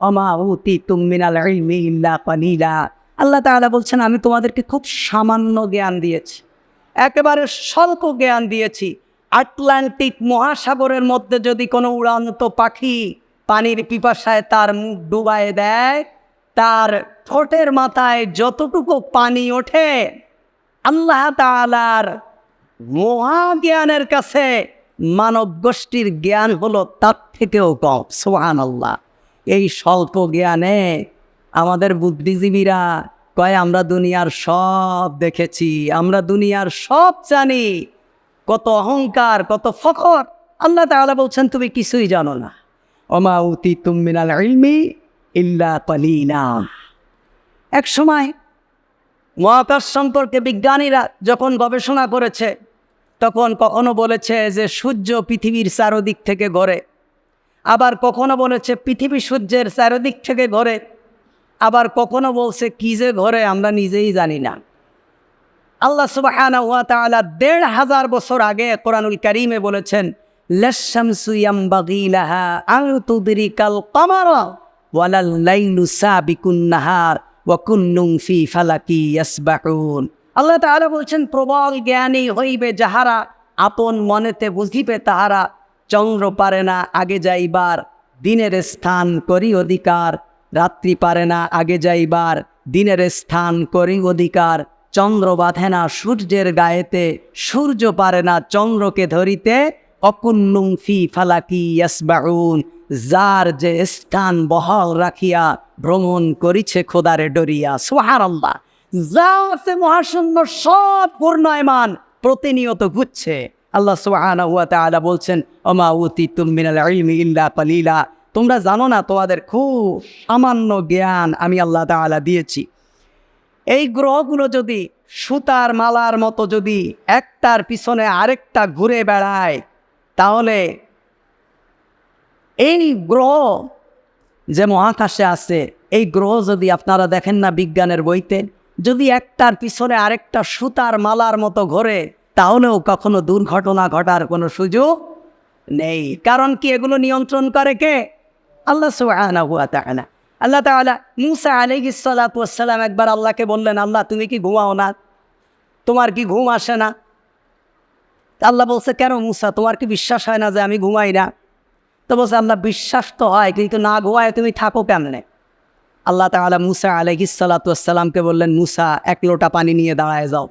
অমা তুমিনাল ইল্লা কালিলা। আল্লাহ তাআলা বলছেন, আমি তোমাদেরকে খুব সামান্য জ্ঞান দিয়েছি। একেবারে স্বল্প জ্ঞান দিয়েছি। আটলান্টিক মহাসাগরের মধ্যে যদি কোনো উড়ান্ত পাখি পানির পিপাসায় তার মুখ ডুবায় দেয়, তার ঠোঁটের মাথায় যতটুকু পানি ওঠে, আল্লাহ তাআলার মহাজ্ঞানের কাছে মানব গোষ্ঠীর জ্ঞান হলো তার থেকেও কম। সোহান আল্লাহ এই স্বল্প জ্ঞানে আমাদের বুদ্ধিজীবীরা কয়, আমরা দুনিয়ার সব দেখেছি, আমরা দুনিয়ার সব জানি। কত অহংকার, কত ফখর। আল্লাহ তাহলে বলছেন, তুমি কিছুই জানো না। অমা উতি তুমিনাল ইলমি ইল্লা পালিনা এক সময় মহাকাশ সম্পর্কে বিজ্ঞানীরা যখন গবেষণা করেছে, তখন কখনো বলেছে যে সূর্য পৃথিবীর চারদিক থেকে ঘরে আবার কখনো বলেছে, পৃথিবী সূর্যের চারদিক থেকে ঘরে। আবার কখনো বলছে, কি যে ঘরে আমরা নিজেই জানি না। আল্লাহ তাআলা দেড় হাজার বছর আগে কোরআনুল কারীমে বলেছেন আল্লাহ বলছেন, প্রবল জ্ঞানী হইবে যাহারা আপন মনেতে বুঝিবে তাহারা চন্দ্র পারে না, আগে যাইবার। দিনের স্থান করি অধিকার, রাত্রি পারে না, আগে যাইবার। দিনের স্থান করি অধিকার, চন্দ্র বাঁধে না সূর্যের গায়েতে। সূর্য পারে না চন্দ্রকে ধরিতে অকুন্নুং ফি ফালাকি ইয়াসবাউন। যার যে স্থান বহাল রাখিয়া ভ্রমণ করিছে খোদারে ডরিয়া সোহার আল্লাহ যা আছে মহাশূন্য সব পূর্ণয়মান, প্রতিনিয়ত ঘুরছে। আল্লাহ তাআলা বলছেন অমা উতিতুম মিনাল ইলমি ইল্লা কালিলা। তোমরা জানো না তোমাদের খুব সামান্য জ্ঞান আমি আল্লাহ তাআলা দিয়েছি। এই গ্রহগুলো যদি সুতার মালার মতো যদি একটার পিছনে আরেকটা ঘুরে বেড়ায়, তাহলে এই গ্রহ যে মহাকাশে আছে, এই গ্রহ যদি আপনারা দেখেন না বিজ্ঞানের বইতে, যদি একটার পিছনে আরেকটা সুতার মালার মতো ঘোরে তাহলেও কখনো দুর্ঘটনা ঘটার কোনো সুযোগ নেই। কারণ কি এগুলো নিয়ন্ত্রণ করে কে? আল্লাহ সুবহানাহু ওয়া তাআলা। আল্লাহ তাআলা মুসা সালাম একবার আল্লাহকে বললেন, আল্লাহ, তুমি কি ঘুমাও না? তোমার কি ঘুম আসে না? আল্লাহ বলছে, কেন মুসা, তোমার কি বিশ্বাস হয় না যে আমি ঘুমাই না? তো বলছে, আল্লাহ, বিশ্বাস তো হয়, কিন্তু না ঘুমায় তুমি থাকো কেমনে? আল্লাহ তাআলা মুসা ওয়াস বললেন, মুসা, এক লোটা পানি নিয়ে দাঁড়ায় যাও।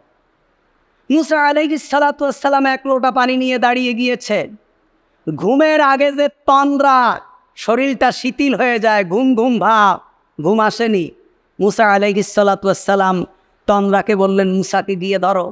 মুসা আলাইহিস সালাতু ওয়াস সালাম এক লোটা পানি নিয়ে দাঁড়িয়ে গিয়েছে। ঘুমের আগে যে তন্দ্রা, শরীরটা শিথিল হয়ে যায়, ঘুম ঘুম ভাব, ঘুম আসেনি। মুসা আলাইহিসালাতাম তন্দ্রাকে বললেন, মুসাকে দিয়ে ধরো।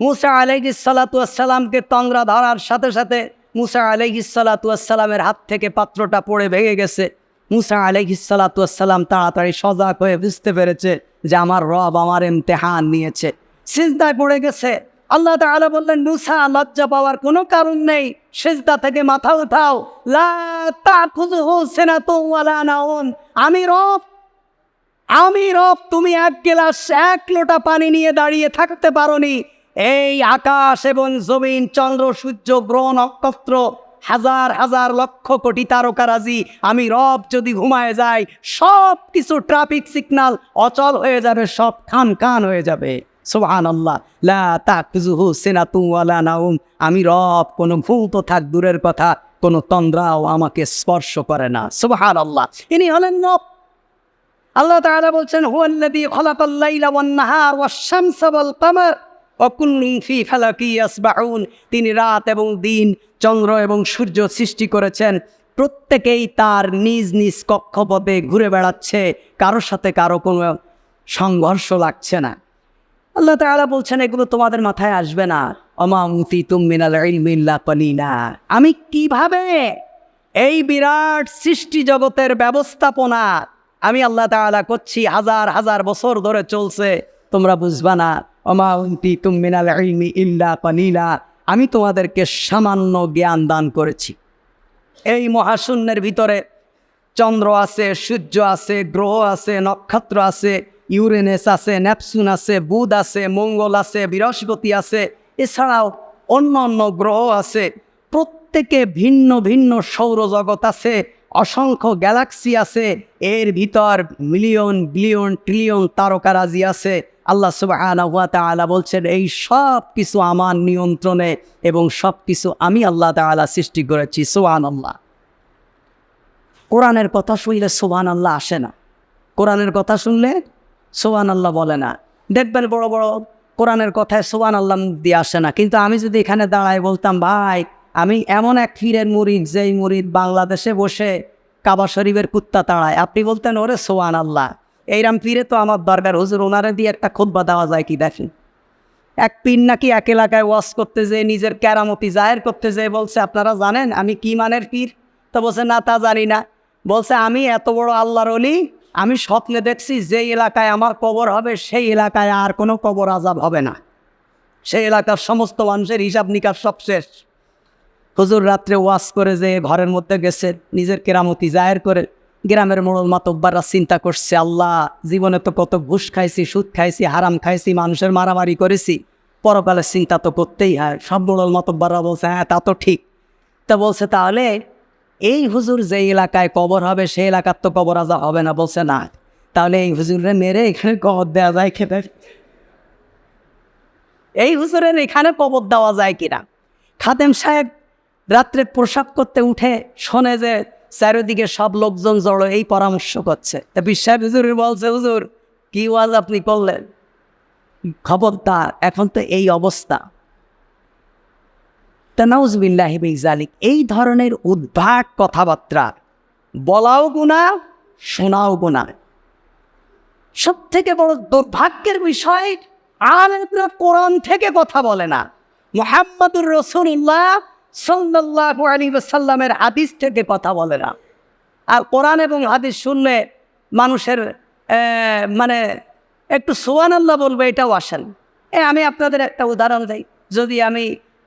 মুসা আলাইহিসালাতামকে তন্দ্রা ধরার সাথে সাথে মুসা আলাইহিসালাতামের হাত থেকে পাত্রটা পড়ে ভেঙে গেছে। মুসা আলাইহিসালাতাম তাড়াতাড়ি সজাগ হয়ে বুঝতে পেরেছে যে আমার রব আমার ইমতেহান নিয়েছে। সিজদায় পড়ে গেছে। আল্লাহ তাআলা বললেন মুসা লজ্জা পাওয়ার কোনো কারণ নেই। সেজদা থেকে মাথা উঠাও। নাউম আমি রব আমি রব, তুমি এক গিলাস, এক লোটা পানি নিয়ে দাঁড়িয়ে থাকতে পারোনি। এই আকাশ এবং জমিন, চন্দ্র, সূর্য, গ্রহ, নক্ষত্র, হাজার হাজার লক্ষ কোটি তারকারাজি। আমি রব, যদি ঘুমায় যাই সব কিছু ট্রাফিক সিগন্যাল অচল হয়ে যাবে, সব খান খান হয়ে যাবে। সোহান আল্লাহ লা তাকজুহু সিনাতু ওয়ালা নাউম। আমি রব, কোনো ঘুম তো থাক দূরের কথা, কোনো তন্দ্রাও আমাকে স্পর্শ করে না। সুবহান আল্লাহ ইনি হলেন রব। আল্লাহ তাআলা বলছেন, হুয়াল্লাযী খালাকাল লাইলা ওয়ান কামার ওয়া কুল্লুন ফি ফালাকি ইয়াসবাহুন তিনি রাত এবং দিন, চন্দ্র এবং সূর্য সৃষ্টি করেছেন। প্রত্যেকেই তার নিজ নিজ কক্ষপথে ঘুরে বেড়াচ্ছে। কারোর সাথে কারও কোনো সংঘর্ষ লাগছে না। আল্লাহ তাআলা বলছেন, এগুলো তোমাদের মাথায় আসবে না। অমামুতি তুমিনাল ইলমিল্লা পালিনা আমি কীভাবে এই বিরাট সৃষ্টি জগতের ব্যবস্থাপনা আমি আল্লাহ তাআলা করছি হাজার হাজার বছর ধরে চলছে, তোমরা বুঝবা না। অমাউন্তি তুমিনাল ইলমি ইল্লা পালিনা আমি তোমাদেরকে সামান্য জ্ঞান দান করেছি। এই মহাশূন্যের ভিতরে চন্দ্র আছে, সূর্য আছে, গ্রহ আছে, নক্ষত্র আছে ইউরেনাস আছে, নেপচুন আছে, বুধ আছে, মঙ্গল আছে, বৃহস্পতি আছে, এছাড়াও অন্য অন্য গ্রহ আছে। প্রত্যেকে ভিন্ন ভিন্ন সৌরজগৎ আছে, অসংখ্য গ্যালাক্সি আছে, এর ভিতর মিলিয়ন, বিলিয়ন, ট্রিলিয়ন তারকারাজি আছে। আল্লাহ সুবহানাহু ওয়া তাআলা বলছেন, এই সব কিছু আমার নিয়ন্ত্রণে এবং সব কিছু আমি আল্লাহ তাআলা সৃষ্টি করেছি। সোহান আল্লাহ কোরআনের কথা শুনলে সোহান আল্লাহ আসে না। কোরআনের কথা শুনলে সোহান আল্লাহ বলে না। দেখবেন বড় বড় কোরআনের কথায় সোহান আল্লাহ দিয়ে আসে না। কিন্তু আমি যদি এখানে দাঁড়ায় বলতাম, ভাই, আমি এমন এক ফিরের মুরিদ, যেই মুরিদ বাংলাদেশে বসে কাবা শরীফের কুত্তা তাড়ায়। আপনি বলতেন, ওরে সোহান আল্লাহ এইরাম পীরে তো আমার দরকার হুজুর ওনারে দিয়ে একটা খোদ্া দেওয়া যায় কি দেখেন? এক পীর নাকি এক এলাকায় ওয়াশ করতে যেয়ে, নিজের ক্যারামতি জাহের করতে যেয়ে বলছে, আপনারা জানেন আমি কি মানের পীর? তো বলছে, না, তা জানি না। বলছে, আমি এত বড় আল্লাহর অলি আমি স্বপ্নে দেখছি যে এলাকায় আমার কবর হবে, সেই এলাকায় আর কোনো কবর আজাব হবে না। সেই এলাকার সমস্ত মানুষের হিসাব নিকাশ সব শেষ। হুজুর রাত্রে ওয়াশ করে যে ঘরের মধ্যে গেছে, নিজের কেরামতি জাহের করে গ্রামের মোড়ল মাতব্বাররা চিন্তা করছে, আল্লাহ, জীবনে তো কত ঘুষ খাইছি, সুদ খাইছি, হারাম খাইছি, মানুষের মারামারি করেছি। পরকালের চিন্তা তো করতেই হয়। সব মোড়ল মাতব্বাররা বলছে হ্যাঁ তা তো ঠিক। তা বলছে, তাহলে এই হুজুর যে এলাকায় কবর হবে, সেই এলাকার তো কবর আজা হবে না, বলছে না। তাহলে এই হুজুরে মেরে এখানে কবর দেওয়া যায় খেতে এই হুজুরের এখানে কবর দেওয়া যায় কিনা? খাদেম সাহেব রাত্রে প্রসাব করতে উঠে শোনে যে চারিদিকে সব লোকজন জড়ো, এই পরামর্শ করছে। তা বিশ্বাস হুজুরের বলছে, হুজুর, কি ওয়াজ আপনি করলেন? খবরদার, এখন তো এই অবস্থা। তানাউজবিল্লাহিবিজালিক এই ধরনের উদ্ভাট কথাবার্তা বলাও গুণা শোনাও গুণা সব থেকে বড় দুর্ভাগ্যের বিষয় আলেমরা কোরআন থেকে কথা বলে না। মোহাম্মদুর রসুল্লাহ সাল্লাহ আলী সাল্লামের হাদিস থেকে কথা বলে না। আর কোরআন এবং হাদিস শুনলে মানুষের মানে একটু সোয়ান আল্লাহ বলব, এটাও আসেন। এ, আমি আপনাদের একটা উদাহরণ দিই। যদি আমি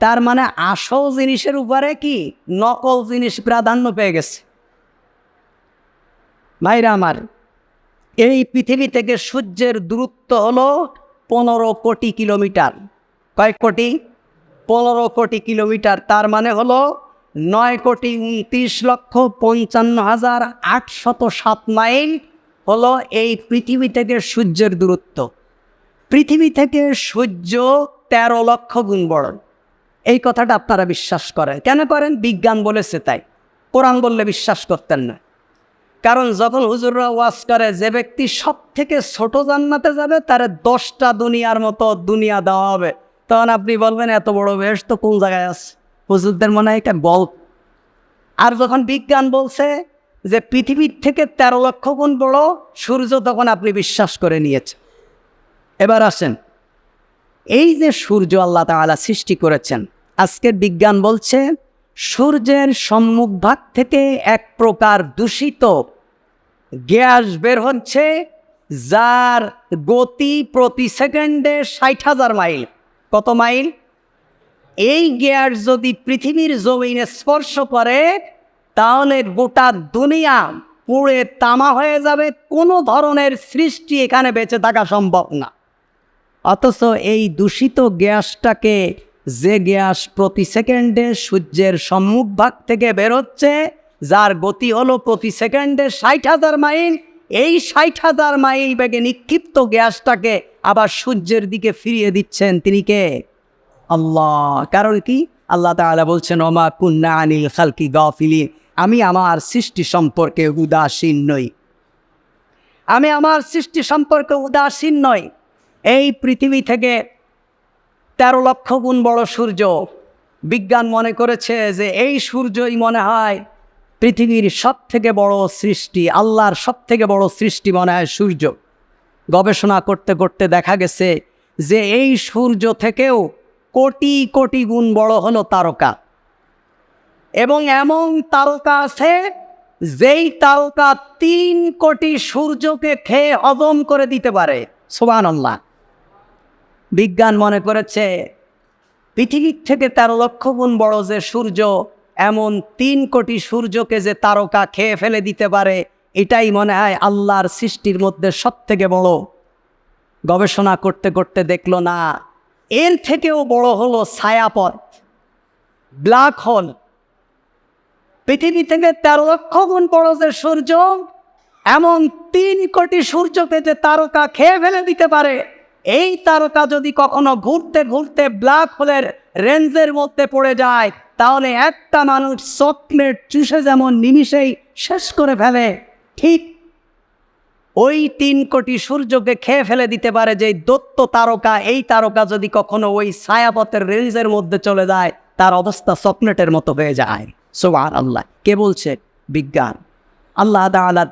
তার মানে আসল জিনিসের উপরে কি? নকল জিনিস প্রাধান্য পেয়ে গেছে। ভাইরা আমার, এই পৃথিবী থেকে সূর্যের দূরত্ব হলো পনেরো কোটি কিলোমিটার। কয়েক কোটি? পনেরো কোটি কিলোমিটার, তার মানে হলো নয় কোটি উনত্রিশ লক্ষ পঞ্চান্ন হাজার আটশত সাত মাইল হলো এই পৃথিবী থেকে সূর্যের দূরত্ব। পৃথিবী থেকে সূর্য তেরো লক্ষ গুণ বড়। এই কথাটা আপনারা বিশ্বাস করেন। কেন করেন? বিজ্ঞান বলেছে তাই। কোরআন বললে বিশ্বাস করতেন না। কারণ যখন হুজুররা ওয়াজ করে, যে ব্যক্তি সব থেকে ছোট জান্নাতে যাবে, তার দশটা দুনিয়ার মতো দুনিয়া দেওয়া হবে। তখন আপনি বলবেন, এত বড় বেশ, তো কোন জায়গায় আছে? হুজুরদের মনে হয় এটা বল। আর যখন বিজ্ঞান বলছে যে পৃথিবীর থেকে তেরো লক্ষ গুণ বড় সূর্য তখন আপনি বিশ্বাস করে নিয়েছেন। এবার আসেন, এই যে সূর্য আল্লাহ তাআলা সৃষ্টি করেছেন আজকের বিজ্ঞান বলছে, সূর্যের সম্মুখভাগ থেকে এক প্রকার দূষিত গ্যাস বের হচ্ছে, যার গতি প্রতি সেকেন্ডে ষাট হাজার মাইল। কত মাইল? এই গ্যাস যদি পৃথিবীর জমিনে স্পর্শ করে, তাহলে গোটা দুনিয়া পুড়ে তামা হয়ে যাবে, কোনো ধরনের সৃষ্টি এখানে বেঁচে থাকা সম্ভব না। অথচ এই দূষিত গ্যাসটাকে যে গ্যাস প্রতি সেকেন্ডে সূর্যের সম্মুখভাগ থেকে বেরোচ্ছে যার গতি হলো প্রতি সেকেন্ডে ষাট হাজার মাইল। এই ষাট হাজার মাইল বেগে নিক্ষিপ্ত গ্যাসটাকে আবার সূর্যের দিকে ফিরিয়ে দিচ্ছেন তিনি কে? আল্লাহ। কারণ কি? আল্লাহ তাআলা বলছেন, ওমা কুন্না আনিল খালকি গাফিলি আমি আমার সৃষ্টি সম্পর্কে উদাসীন নই। আমি আমার সৃষ্টি সম্পর্কে উদাসীন নই। এই পৃথিবী থেকে তেরো লক্ষ গুণ বড় সূর্য। বিজ্ঞান মনে করেছে যে এই সূর্যই মনে হয় পৃথিবীর সব থেকে বড় সৃষ্টি, আল্লাহর সব থেকে বড় সৃষ্টি মনে হয় সূর্য। গবেষণা করতে করতে দেখা গেছে যে এই সূর্য থেকেও কোটি কোটি গুণ বড় হলো তারকা। এবং এমন তারকা আছে যেই তারকা তিন কোটি সূর্যকে খেয়ে হজম করে দিতে পারে। সোবান আল্লাহ বিজ্ঞান মনে করেছে, পৃথিবীর থেকে তেরো লক্ষ গুণ বড় যে সূর্য, এমন তিন কোটি সূর্যকে যে তারকা খেয়ে ফেলে দিতে পারে, এটাই মনে হয় আল্লাহর সৃষ্টির মধ্যে সব থেকে বড়। গবেষণা করতে করতে দেখল, না, এর থেকেও বড় হলো ছায়াপথ, ব্ল্যাক হোল। পৃথিবী থেকে তেরো লক্ষ গুণ বড় যে সূর্য, এমন তিন কোটি সূর্যকে যে তারকা খেয়ে ফেলে দিতে পারে এই তারকা যদি কখনো ঘুরতে ঘুরতে ব্ল্যাক হোলের রেঞ্জের মধ্যে পড়ে যায়, তাহলে একটা মানুষ চকলেট চুষে যেমন নিমিষেই শেষ করে ফেলে, ঠিক ওই তিন কোটি সূর্যকে খেয়ে ফেলে দিতে পারে যে দত্ত তারকা। এই তারকা যদি কখনো ওই ছায়াপথের রেঞ্জের মধ্যে চলে যায়, তার অবস্থা চকলেটের মতো হয়ে যায়। সোহান আল্লাহ কে বলছে? বিজ্ঞান। আল্লাহ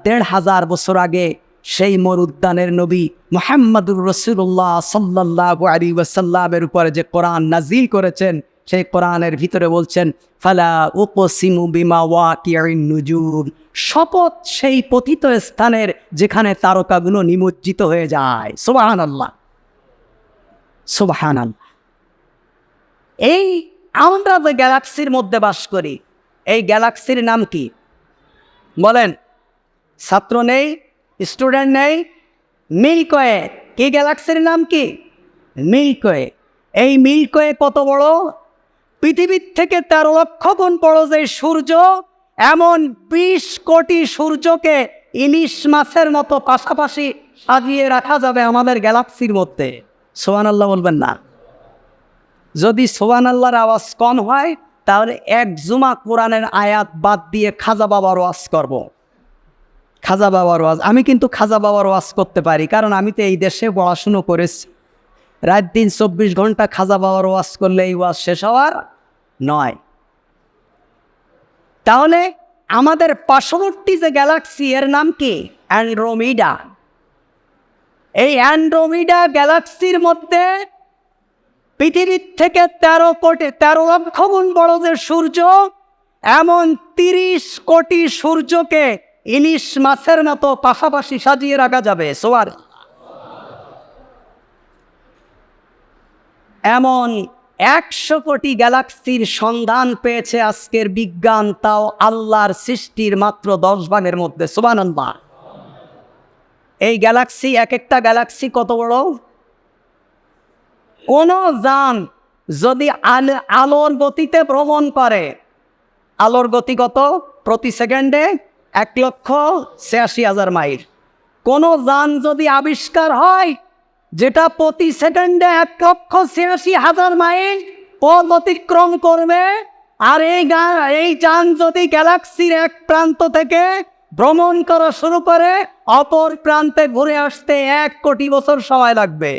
দেড় হাজার বছর আগে সেই মরুদ্যানের নবী মোহাম্মদুর রসুল্লাহ সাল্লাহ আলী ওয়াসাল্লামের উপরে যে কোরআন নাজিল করেছেন, সেই কোরআনের ভিতরে বলছেন, ফালা উপসিমু বিমা ওয়াকিয়ারিন নুজুর শপথ সেই পতিত স্থানের যেখানে তারকাগুলো নিমজ্জিত হয়ে যায়। সোবাহান আল্লাহ সোবাহান আল্লাহ এই আমরা যে গ্যালাক্সির মধ্যে বাস করি, এই গ্যালাক্সির নাম কি? বলেন। ছাত্র নেই স্টুডেন্ট নেই? মিল্কয়ে কি গ্যালাক্সির নাম কি? মিল্কয়ে এই মিল্কয়ে কত বড়? পৃথিবীর থেকে তেরো লক্ষ গুণ বড় যে সূর্য, এমন বিশ কোটি সূর্যকে ইলিশ মাছের মতো পাশাপাশি সাজিয়ে রাখা যাবে আমাদের গ্যালাক্সির মধ্যে। সোহান আল্লাহ বলবেন না। যদি সোহান আল্লাহর আওয়াজ কম হয়, তাহলে এক জুমা কোরআনের আয়াত বাদ দিয়ে খাজা বাবার ওয়াজ করব। খাজা বাবার ওয়াজ, আমি কিন্তু খাজা বাবার ওয়াজ করতে পারি, কারণ আমি তো এই দেশে পড়াশুনো করেছি। রাত দিন চব্বিশ ঘণ্টা খাজা বাবার ওয়াজ করলে এই ওয়াজ শেষ হওয়ার নয়। তাহলে আমাদের পার্শ্ববর্তী যে গ্যালাক্সি, এর নাম কি? অ্যান্ড্রোমিডা। এই অ্যান্ড্রোমিডা গ্যালাক্সির মধ্যে পৃথিবীর থেকে তেরো কোটি, তেরো লক্ষ গুণ বড় যে সূর্য, এমন তিরিশ কোটি সূর্যকে ইলিশ মাছের মতো পাশাপাশি সাজিয়ে রাখা যাবে, সোয়ার। এমন একশো কোটি গ্যালাক্সির সন্ধান পেয়েছে আজকের বিজ্ঞান, তাও আল্লাহর সৃষ্টির মাত্র দশ ভাগের মধ্যে সোবানন্দা এই গ্যালাক্সি, এক একটা গ্যালাক্সি কত বড়? কোনো যান যদি আল আলোর গতিতে ভ্রমণ করে, আলোর গতি কত প্রতি সেকেন্ডে? এক লক্ষ ছিয়াশি হাজার মাইল। কোনো যান যদি আবিষ্কার হয়, যেটা প্রতি সেকেন্ডে এক লক্ষ ছিয়াশি হাজার মাইল পথ অতিক্রম করবে, আর এই গা, এই যান যদি গ্যালাক্সির এক প্রান্ত থেকে ভ্রমণ করা শুরু করে, অপর প্রান্তে ঘুরে আসতে এক কোটি বছর সময় লাগবে।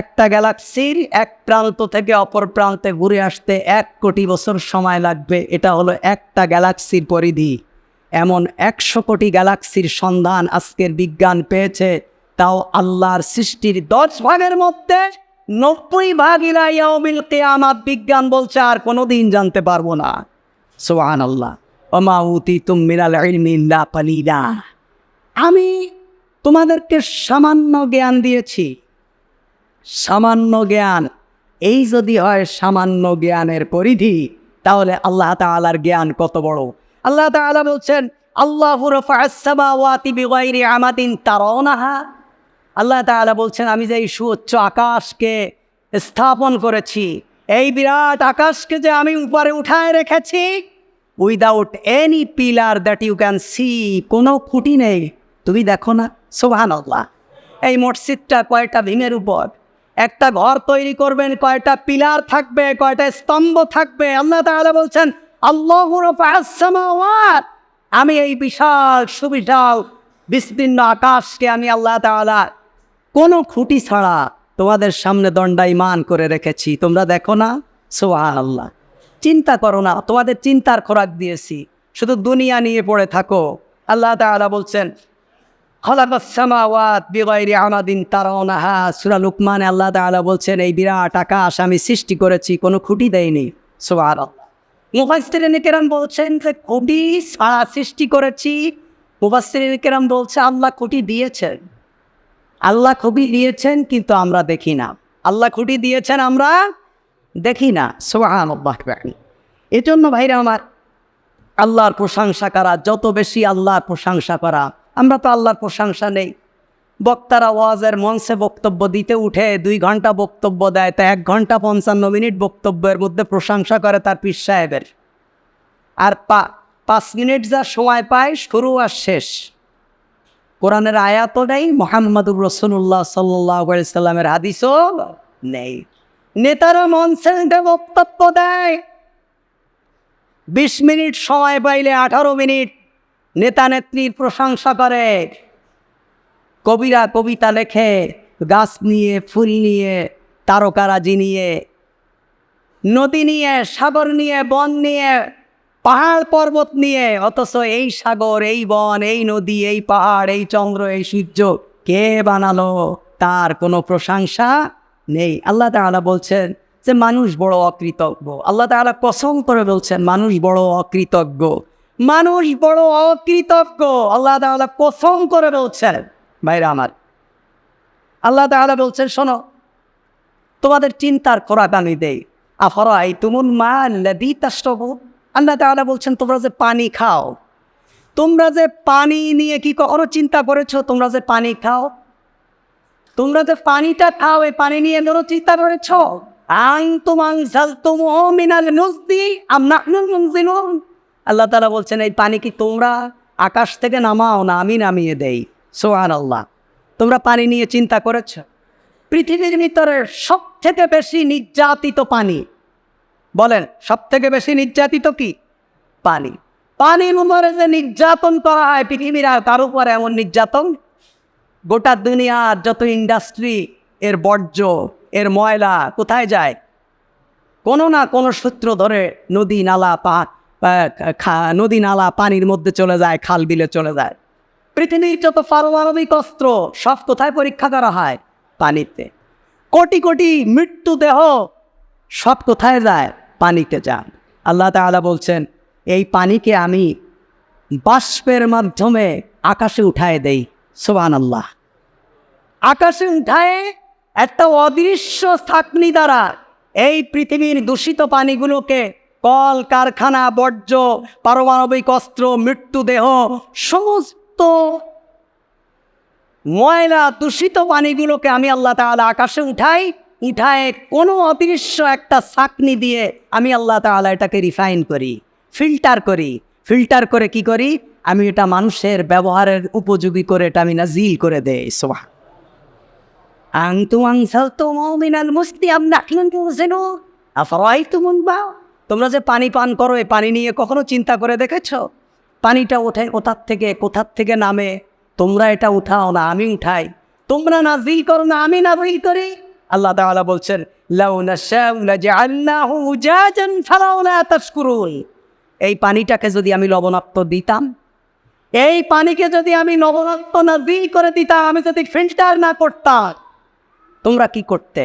একটা গ্যালাক্সির এক প্রান্ত থেকে অপর প্রান্তে ঘুরে আসতে এক কোটি বছর সময় লাগবে। এটা হলো একটা গ্যালাক্সির পরিধি। এমন একশো কোটি গ্যালাক্সির সন্ধান আজকের বিজ্ঞান পেয়েছে। তাও আল্লাহর সৃষ্টির দশ ভাগের মধ্যে নব্বই ভাগ ইলাইয়াউমিল কেয়ামাত। বিজ্ঞান বলছে আর কোনোদিন জানতে পারব না। সোহান আল্লাহ ওমা উতি তুম মিনাল ইলমি ইল্লা পালিলা আমি তোমাদেরকে সামান্য জ্ঞান দিয়েছি। সামান্য জ্ঞান। এই যদি হয় সামান্য জ্ঞানের পরিধি, তাহলে আল্লাহ তাআলার জ্ঞান কত বড়? আল্লাহ তাআলা বলছেন, আল্লাহ আল্লাহ তাআলা বলছেন, আমি যে এই সুউচ্চ আকাশকে স্থাপন করেছি, এই বিরাট আকাশকে যে আমি উপরে উঠায় রেখেছি without any pillar that you can see কোনো খুঁটি নেই। তুমি দেখো না সোহান এই মসজিদটা কয়টা ভীমের উপর? একটা ঘর তৈরি করবেন, কয়টা পিলার থাকবে, কয়টা স্তম্ভ থাকবে। আল্লাহ তাআলা বলছেন, আল্লাহ আমি এই বিশাল সুবিশাল, বিস্তীর্ণ আকাশকে আমি আল্লাহ তাআলা কোনো খুঁটি ছাড়া তোমাদের সামনে দণ্ডায়মান করে রেখেছি। তোমরা দেখো না? সোহান আল্লাহ চিন্তা করো না, তোমাদের চিন্তার খোরাক দিয়েছি। শুধু দুনিয়া নিয়ে পড়ে থাকো। আল্লাহ তাআলা বলছেন সুরা লুকমানে, আল্লাহ তাআলা বলছেন, এই বিরাট আকাশ আমি সৃষ্টি করেছি, কোনো খুঁটি দেয়নি। সোহার মুফাসরিন কেরাম বলছেন যে কোটি সারা সৃষ্টি করেছি। মুফাসরিন কেরাম বলছে, আল্লাহ কোটি দিয়েছেন। আল্লাহ খুবই দিয়েছেন, কিন্তু আমরা দেখি না। আল্লাহ খুঁটি দিয়েছেন, আমরা দেখি না। সোহান এজন্য ভাইরা আমার, আল্লাহর প্রশংসা করা, যত বেশি আল্লাহর প্রশংসা করা আমরা তো আল্লাহর প্রশংসা নেই। বক্তারা ওয়াজের মঞ্চে বক্তব্য দিতে উঠে, দুই ঘণ্টা বক্তব্য দেয়, তা এক ঘণ্টা পঞ্চান্ন মিনিট বক্তব্যের মধ্যে প্রশংসা করে তার পীর সাহেবের। আর পা, পাঁচ মিনিট যা সময় পায়, শুরু আর শেষ। কোরআনের আয়াতও নেই, মোহাম্মদুর রসুল্লাহ সাল্লাহ সাল্লামের হাদিসও নেই। নেতারা মঞ্চে বক্তব্য দেয়। বিশ মিনিট সময় পাইলে আঠারো মিনিট নেতা নেত্রীর প্রশংসা করে। কবিরা কবিতা লেখে, গাছ নিয়ে, ফুল নিয়ে তারকারাজি নিয়ে। নদী নিয়ে, সাগর নিয়ে, বন নিয়ে, পাহাড় পর্বত নিয়ে, অথচ এই সাগর, এই বন, এই নদী, এই পাহাড়, এই চন্দ্র, এই সূর্য কে বানালো? তার কোনো প্রশংসা নেই। আল্লাহ তাআলা বলছেন যে, মানুষ বড় অকৃতজ্ঞ। আল্লাহ তাআলা কসম করে বলছেন, মানুষ বড় অকৃতজ্ঞ। মানুষ বড় অকৃতজ্ঞ। আল্লাহ তাআলা কসম করে বলছেন, ভাইরা আমার, আল্লাহ তাআলা বলছেন, শোনো, তোমাদের চিন্তার খোরাক আমি দেই। আফরা এই তুমুন মা লদি তাষ্টবু আল্লাহ তাআলা বলছেন, তোমরা যে পানি খাও, তোমরা যে পানি নিয়ে কি কখনো চিন্তা করেছ? তোমরা যে পানি খাও, তোমরা যে পানিটা খাও, এই পানি নিয়ে ধরো চিন্তা করেছ? আং তুমাং ঝাল তুমো নুজদি আম নাহনুল মুনজিলুন আল্লাহ তাআলা বলছেন এই পানি কি তোমরা আকাশ থেকে নামাও না আমি নামিয়ে দেই? সোহান আল্লাহ তোমরা পানি নিয়ে চিন্তা করেছ? পৃথিবীর ভিতরে সব থেকে বেশি নির্যাতিত পানি বলেন সব থেকে বেশি নির্যাতিত কি? পানি। পানির উপরে যে নির্যাতন করা হয় পৃথিবীর তার উপরে এমন নির্যাতন? গোটা দুনিয়ার যত ইন্ডাস্ট্রি এর বর্জ্য এর ময়লা কোথায় যায়? কোনো না কোনো সূত্র ধরে নদী নালা পা আহ, খা- নদী নালা পানির মধ্যে চলে যায়, খাল বিলে চলে যায়। পৃথিবীর যত পারমাণবিক অস্ত্র, সব কোথায় পরীক্ষা করা হয়? পানিতে। কোটি কোটি মৃত্যু দেহ সব কোথায় যায়? পানিতে যান আল্লাহ তাআলা বলছেন, এই পানিকে আমি বাষ্পের মাধ্যমে আকাশে উঠায় দেই। সোবান আল্লাহ আকাশে উঠায় একটা অদৃশ্য থাকনি দ্বারা এই পৃথিবীর দূষিত পানিগুলোকে কল কারখানা বর্জ্য, পারমাণবিক অস্ত্র মৃত্যুদেহ সমস্ত ময়লা দূষিত পানিগুলোকে আমি আল্লাহ তাআলা আকাশে উঠাই, উঠায় কোনো অদৃশ্য একটা ছাকনি দিয়ে আমি আল্লাহ তাআলা এটাকে রিফাইন করি ফিল্টার করি। ফিল্টার করে কি করি? আমি এটা মানুষের ব্যবহারের উপযোগী করে এটা আমি নাজিল করে দেই সোভা আং তু আংসাল তো কিন্তু জেনো আফরাই তুমুন বা তোমরা যে পানি পান করো, এই পানি নিয়ে কখনো চিন্তা করে দেখেছ? পানিটা ওঠে কোথার থেকে কোথার থেকে নামে? তোমরা এটা উঠাও না, আমি উঠাই। তোমরা নাজিল করো না, আমি নাজিল করি। আল্লাহ তাআলা বলছেন এই পানিটাকে যদি আমি লবণাক্ত দিতাম, এই পানিকে যদি আমি লবণাক্ত নাজিল করে দিতাম, আমি যদি ফিল্টার না করতাম, তোমরা কি করতে?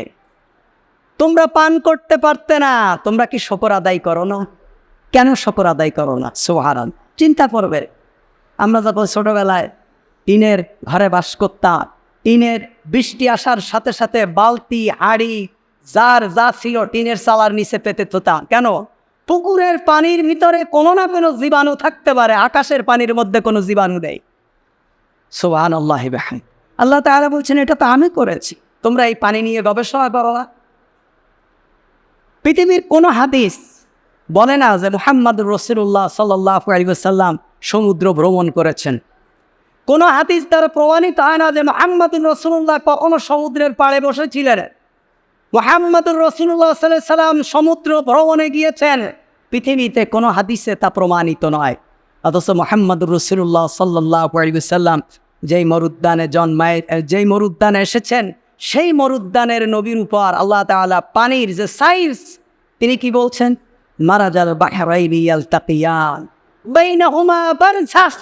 তোমরা পান করতে পারতে না। তোমরা কি শকর আদায় করো না? কেন শকর আদায় করো না? সোহারান চিন্তা করবে। আমরা যখন ছোটবেলায় টিনের ঘরে বাস করতাম, টিনের বৃষ্টি আসার সাথে সাথে বালতি, হাড়ি, যার যা ছিল টিনের চালার নিচে পেতে তোতাম কেন? পুকুরের পানির ভিতরে কোনো না কোনো জীবাণু থাকতে পারে, আকাশের পানির মধ্যে কোনো জীবাণু নেই। সোহান আল্লাহ আল্লাহ তাআলা বলছেন, এটা তো আমি করেছি। তোমরা এই পানি নিয়ে গবেষণা করো পৃথিবীর কোনো হাদিস বলে না যে মোহাম্মদ রসুল্লাহ সাল্লাহ আলিবাসাল্লাম সমুদ্র ভ্রমণ করেছেন। কোনো হাদিস দ্বারা প্রমাণিত হয় না যে মোহাম্মদ রসুল্লাহ কখনো সমুদ্রের পাড়ে বসেছিলেন। মোহাম্মদুর রসুল্লাহ সাল্লাহ সাল্লাম সমুদ্র ভ্রমণে গিয়েছেন। পৃথিবীতে কোনো হাদিসে তা প্রমাণিত নয়। অথচ মোহাম্মদুর রসুল্লাহ সাল্লাহ আলিবাসাল্লাম যেই মরুদ্দানে জন্মায়, যেই মরুদ্যানে এসেছেন সেই মরুদ্যানের নবীর উপর আল্লাহ তাআলা পানির যে সাইজ তিনি কি বলছেন? মারাজাল বাহরাইনি ইয়ালতাকিয়ান, বাইনাহুমা বারজাখ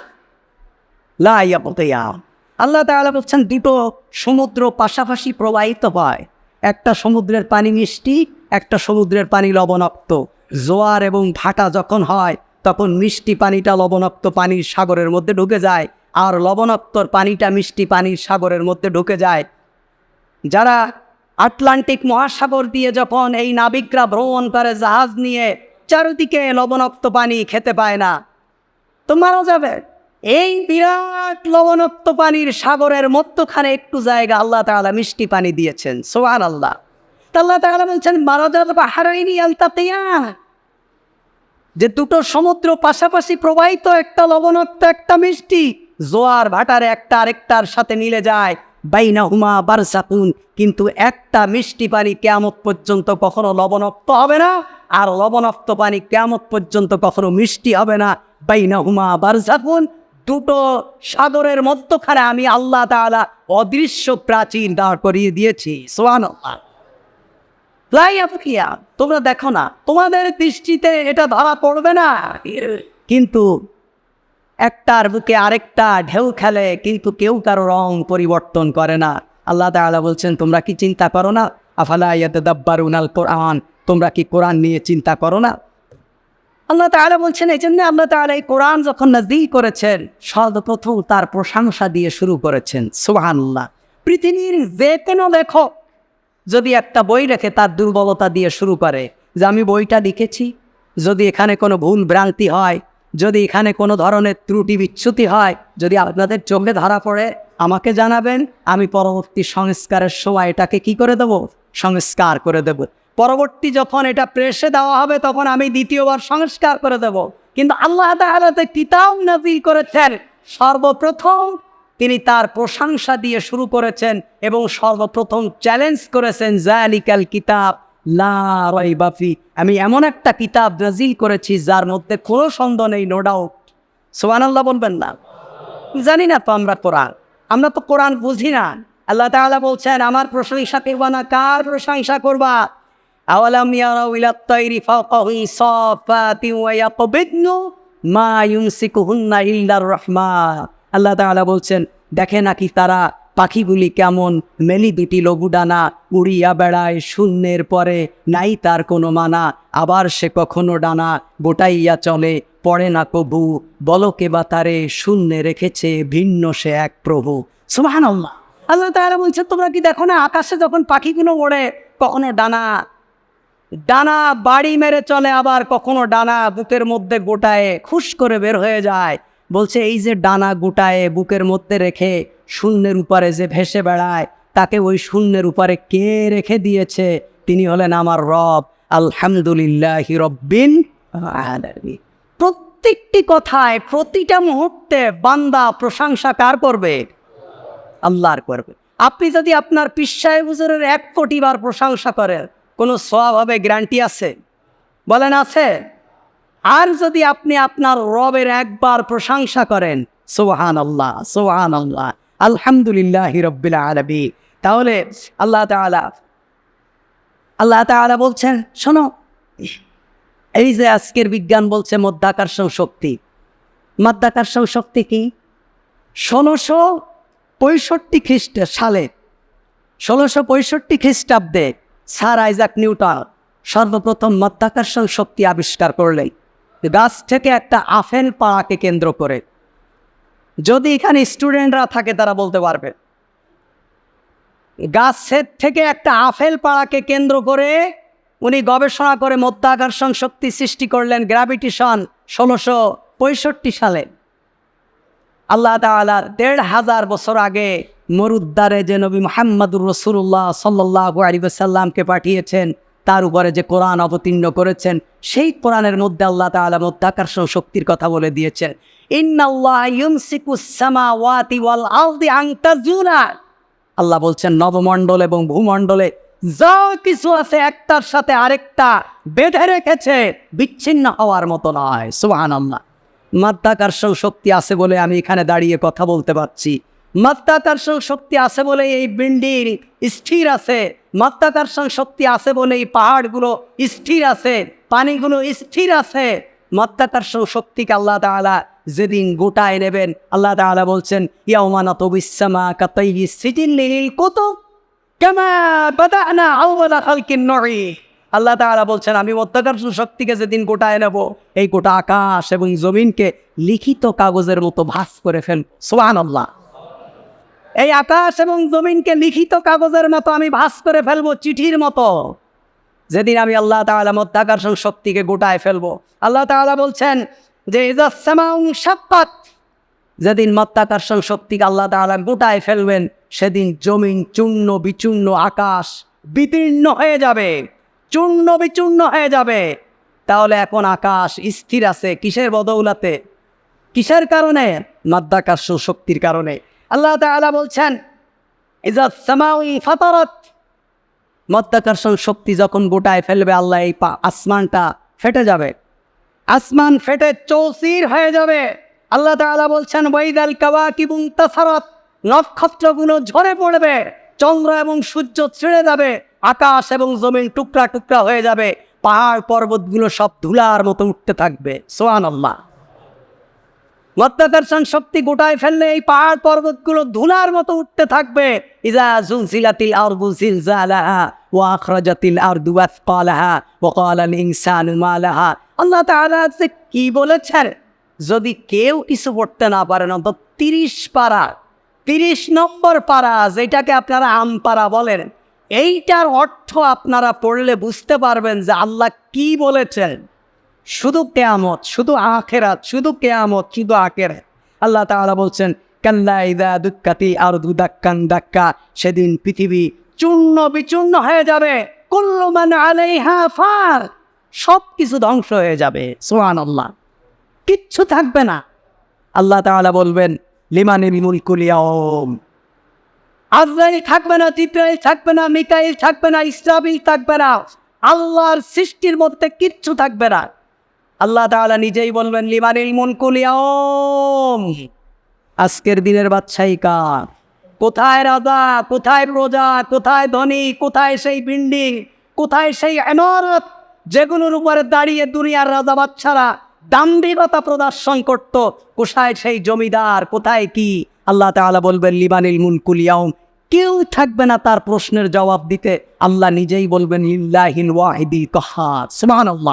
লা ইয়াবগিয়ান। আল্লাহ তাআলা বলছেন, দুটো সমুদ্র পাশাপাশি প্রবাহিত হয়। একটা সমুদ্রের পানি মিষ্টি, একটা সমুদ্রের পানি লবণাক্ত। জোয়ার এবং ভাটা যখন হয়, তখন মিষ্টি পানিটা লবণাক্ত পানির সাগরের মধ্যে ঢুকে যায়। আর লবণাক্তর পানিটা মিষ্টি পানির সাগরের মধ্যে ঢুকে যায়। যারা আটলান্টিক মহাসাগর দিয়ে যখন এই নাবিকরা ভ্রমণ করে জাহাজ নিয়ে চারিদিকে লবণাক্ত পানি খেতে পায় না, তো মারা যাবে। এই বিরাট লবণাক্ত পানির সাগরের মধ্যখানে একটু জায়গা আল্লাহ তাআলা মিষ্টি পানি দিয়েছেন সোহান আল্লাহ আল্লাহ তাআলা বলছেন, মারা যাবে বাহারাইনি আলতাতিয়া যে দুটো সমুদ্র পাশাপাশি প্রবাহিত, একটা লবণাক্ত, একটা মিষ্টি, জোয়ার ভাটার একটা আরেকটার সাথে মিলে যায়। বাইনা হুমা বারসাকুন। কিন্তু একটা মিষ্টি পানি কেয়ামত পর্যন্ত কখনো লবণাক্ত হবে না, আর লবণাক্ত পানি কেয়ামত পর্যন্ত কখনো মিষ্টি হবে না। বাইনা হুমা বারসাকুন, দুটো সাগরের মধ্যখানে আমি আল্লাহ তাআলা অদৃশ্য প্রাচীন দাঁড় করিয়ে দিয়েছি। সোয়ান তোমরা দেখো না, তোমাদের দৃষ্টিতে এটা ধরা পড়বে না। কিন্তু একটার বুকে আরেকটা ঢেউ খেলে কিন্তু কেউ কারও রং পরিবর্তন করে না। আল্লাহ তাআলা বলছেন, তোমরা কি চিন্তা করো না? আফালা ইয়াতাদাব্বারুন আল কোরআন? তোমরা কি কোরআন নিয়ে চিন্তা করো না? আল্লাহ তাআলা বলছেন, এই জন্য আল্লাহ তাআলা এই কোরআন যখন নাজিল করেছেন, সর্বপ্রথম তার প্রশংসা দিয়ে শুরু করেছেন। সুবহানাল্লাহ। পৃথিবীর যে কোনো দেখো যদি একটা বই রেখে তার দুর্বলতা দিয়ে শুরু করে, যে আমি বইটা লিখেছি, যদি এখানে কোনো ভুল ভ্রান্তি হয় যদি এখানে কোনো ধরনের ত্রুটি বিচ্যুতি হয়, যদি আপনাদের চোখে ধরা পড়ে, আমাকে জানাবেন, আমি পরবর্তী সংস্কারের সময় এটাকে কি করে দেব? সংস্কার করে দেব। পরবর্তী যখন এটা প্রেসে দেওয়া হবে, তখন আমি দ্বিতীয়বার সংস্কার করে দেব। কিন্তু আল্লাহ তাআলাতে কিতাব নাজিল করেছেন, সর্বপ্রথম তিনি তার প্রশংসা দিয়ে শুরু করেছেন এবং সর্বপ্রথম চ্যালেঞ্জ করেছেন জালিকাল কিতাব লা রাইবা ফি। আমি এমন একটা কিতাব নাজিল করেছি যার মধ্যে কোনো সন্দেহ নেই নো ডাউট সুবহানাল্লাহ বলবেন না। জানি না তো আমরা কোরআন। আমরা তো কোরআন বুঝি না। আল্লাহ তাআলা বলছেন, আমার প্রশংসা করবা না, কার প্রশংসা করবা? আওয়ালাম আল্লাহ বলছেন, দেখে নাকি তারা পাখিগুলি কেমন? মেলি দুটি লঘু ডানা উড়িয়া বেড়ায় শূন্যের পরে নাই তার কোনো মানা। আবার সে কখনো ডানা গোটাইয়া চলে, পড়ে না কবু বলকে বা তারে শূন্যে রেখেছে ভিন্ন সে এক প্রভু। সুবাহান আল্লাহ আল্লাহ তাআলা বলছে, তোমরা কি দেখো না আকাশে যখন পাখিগুলো ওড়ে, কখনো ডানা? ডানা বাড়ি মেরে চলে, আবার কখনো ডানা বুকের মধ্যে গোটায় খুশ করে বের হয়ে যায়। বলছে, এই যে ডানা গোটায় বুকের মধ্যে রেখে শূন্যের উপরে যে ভেসে বেড়ায়, তাকে ওই শূন্যের উপরে কে রেখে দিয়েছে? তিনি হলেন আমার রব। আলহামদুলিল্লাহ রব্বিন আলামিন। প্রত্যেকটি কথায়, প্রতিটা মুহূর্তে বান্দা প্রশংসা কার করবে? আল্লাহর করবে। আপনি যদি আপনার পিসায় হুজুরের এক কোটি বার প্রশংসা করেন, কোনো স্বভাবে গ্যারান্টি আছে? বলেন আছে? আর যদি আপনি আপনার রবের একবার প্রশংসা করেন সোহান আল্লাহ সোহান আল্লাহ আলহামদুলিল্লাহ রব্বিল আলবী তাহলে আল্লাহ তাআলা আল্লাহ তাআলা বলছেন, শোনো, এই যে আজকের বিজ্ঞান বলছে মধ্যাকর্ষণ শক্তি। মাধ্যাকর্ষণ শক্তি কি? ষোলোশো পঁয়ষট্টি খ্রিস্ট সালে, ষোলোশো পঁয়ষট্টি খ্রিস্টাব্দে স্যার আইজাক নিউটন সর্বপ্রথম মধ্যাকর্ষণ শক্তি আবিষ্কার করলেন। গাছ থেকে একটা আফেল পাড়াকে কেন্দ্র করে। যদি এখানে স্টুডেন্টরা থাকে, তারা বলতে পারবে। গাছের থেকে একটা আফেল পাড়াকে কেন্দ্র করে উনি গবেষণা করে মধ্যাকর্ষণ শক্তি সৃষ্টি করলেন গ্র্যাভিটেশন ষোলোশো পঁয়ষট্টি সালে। আল্লাহ তাআলা দেড় হাজার বছর আগে মরুদ্দারে যে নবী মোহাম্মদুর রসুল্লাহ সাল্লাহ আলিবাসাল্লামকে পাঠিয়েছেন তার উপরে যে কোরআন অবতীর্ণ করেছেন, সেই কোরআনের মধ্যে আল্লাহ তাআলা মধ্যাকর্ষণ শক্তির কথা বলে দিয়েছেন। আল্লাহ বলছেন, নবমণ্ডল এবং ভূমণ্ডলে যা কিছু আছে একটার সাথে আরেকটা বেঁধে রেখেছে, বিচ্ছিন্ন হওয়ার মতো নয়। সুহান আল্লাহ মাধ্যাকর্ষণ শক্তি আছে বলে আমি এখানে দাঁড়িয়ে কথা বলতে পারছি। মাধ্যাকর্ষণ শক্তি আছে বলে এই বিল্ডিং স্থির আছে। মাধ্যাকর্ষণ শক্তি আছে বলে এই পাহাড়গুলো স্থির আছে, পানিগুলো স্থির আছে। মাধ্যাকর্ষণ শক্তিকে আল্লাহ তাআলা যেদিন গোটায় নেবেন, আল্লাহ তাআলা বলছেন ইয়াউমানা তবিসামা কাতাই সিটিন লিল কুতুব কামা বাদানা আউয়ালা খালকিন নঈদ আল্লাহ তাআলা বলছেন, আমি মধ্যাকর্ষণ শক্তিকে যেদিন গোটায় নেব, এই গোটা আকাশ এবং জমিনকে লিখিত কাগজের মতো ভাস করে ফেল সোহান আল্লাহ এই আকাশ এবং জমিনকে লিখিত কাগজের মতো আমি ভাস করে ফেলব, চিঠির মতো। যেদিন আমি আল্লাহ তাআলা মধ্যাকর্ষণ শক্তিকে গোটায় ফেলব। আল্লাহ তাআলা বলছেন যে শাক্কাত। যেদিন মত্তাকর্ষণ শক্তিকে আল্লাহ তাআলা গোটায় ফেলবেন, সেদিন জমিন চূর্ণ বিচূর্ণ আকাশ বিতীর্ণ হয়ে যাবে, চূর্ণ বিচূর্ণ হয়ে যাবে। তাহলে এখন আকাশ স্থির আছে কিসের বদৌলাতে? কিসের কারণে? মাধ্যাকর্ষণ শক্তির কারণে। আল্লাহ তাআলা বলছেন ইজা সামাউই ফাতারাত। মধ্যাকর্ষণ শক্তি যখন গোটায় ফেলবে, আল্লাহ এই পা আসমানটা ফেটে যাবে। আসমান ফেটে চৌসির হয়ে যাবে। আল্লাহ তাআলা বলছেন বৈদাল কাওয়াকিবুন তাসারাত নক্ষত্রগুলো ঝরে পড়বে, চন্দ্র এবং সূর্য ছেড়ে যাবে, আকাশ এবং জমিন টুকরা টুকরা হয়ে যাবে, পাহাড় পর্বতগুলো সব ধুলার মতো উঠতে থাকবে। সোয়ান আল্লাহ মধ্যাকর্ষণ শক্তি গোটায় ফেললে এই পাহাড় পর্বতগুলো ধুলার মতো উঠতে থাকবে। ইজা জুলজিলাতিল আরদু জিলজালাহা ওয়া আখরাজাতিল আরদু আথকালাহা ওয়া ক্বালাল ইনসানু মা লাহা আল্লাহ তাআলা যে কি বলেছেন? যদি কেউ কিছু পড়তে না পারেন, অন্তত তিরিশ পারা, তিরিশ নম্বর পারা, যেটাকে আপনারা আম পারা বলেন, এইটার অর্থ আপনারা পড়লে বুঝতে পারবেন যে আল্লাহ কি বলেছেন। শুধু কেয়ামত, শুধু আখেরাত, শুধু কেয়ামত, শুধু আখেরাত। আল্লাহ তাআলা বলছেন, কাল্লা ইদা দুক্কাতি আর দুদাক্কান দাক্কা সেদিন পৃথিবী চূর্ণ বিচূর্ণ হয়ে যাবে। কুল্লু মান আলাইহা ফার সব কিছু ধ্বংস হয়ে যাবে। সোহান আল্লাহ কিচ্ছু থাকবে না। আল্লাহ তাআলা বলবেন লিমানিল মুলকুল ইয়াউম আজরাইল থাকবে না, জিব্রাইল থাকবে না, মিকাইল থাকবে না, ইসরাফিল থাকবে না। আল্লাহর সৃষ্টির মধ্যে কিচ্ছু থাকবে না। আল্লাহ তাআলা নিজেই বলবেন, লিমানিল ইয়াউম। আজকের দিনের বাদশাহী কার? কোথায় রাজা? কোথায় প্রজা? কোথায় ধনী? কোথায় সেই বিল্ডিং কোথায় সেই ইমারত? যেগুলোর উপরে দাঁড়িয়ে দুনিয়ার রাজা বাচ্চারা দাম্ভিকতা প্রদর্শন করত, কোথায় সেই জমিদার? কোথায় কি? আল্লাহ তাআলা বলবেন লিবানিল ইয়াউম। কেউ থাকবে না তার প্রশ্নের জবাব দিতে। আল্লাহ নিজেই বলবেন ইল্লাহিল ওয়াহিদিল কাহার সুবহানাল্লাহ।